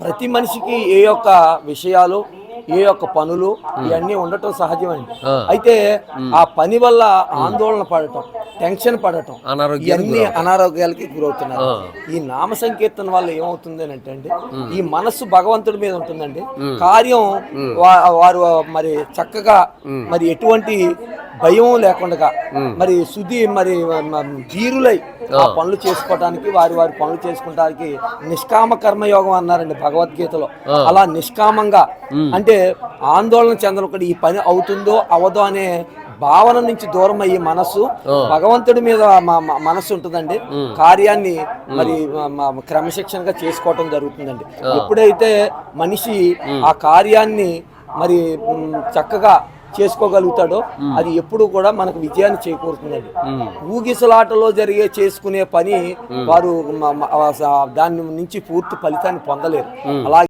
ప్రతి మనిషికి ఏ యొక్క విషయాలు ఏ యొక్క పనులు ఇవన్నీ ఉండటం సహజమండి ఆ. అయితే ఆ పని వల్ల ఆందోళన పడటం టెన్షన్ పడటం ఇవన్నీ అనారోగ్యాలకి గురవుతున్నారు. ఈ నామ సంకీర్తన వల్ల ఏమవుతుంది అని అంటే అండి ఈ మనస్సు భగవంతుడి మీద ఉంటుందండి. కార్యం వారు మరి చక్కగా మరి ఎటువంటి భయం లేకుండా మరి శుద్ధి మరి ధీరులై ఆ పనులు చేసుకోవడానికి వారి వారి పనులు చేసుకోవడానికి నిష్కామ కర్మయోగం అన్నారండి భగవద్గీతలో. అలా నిష్కామంగా అంటే ఆందోళన చెందకుండా ఈ పని అవుతుందో అవదో అనే భావన నుంచి దూరం అయ్యే మనస్సు భగవంతుడి మీద మనస్సు ఉంటుందండి. కార్యాన్ని మరి క్రమశిక్షణగా చేసుకోవటం జరుగుతుందండి. ఎప్పుడైతే మనిషి ఆ కార్యాన్ని మరి చక్కగా చేసుకోగలుగుతాడో అది ఎప్పుడు కూడా మనకు విజయాన్ని చేకూరుతుందండి. ఊగిసలాటలో జరిగే చేసుకునే పని వారు దాని నుంచి పూర్తి ఫలితాన్ని పొందలేరు. అలాగే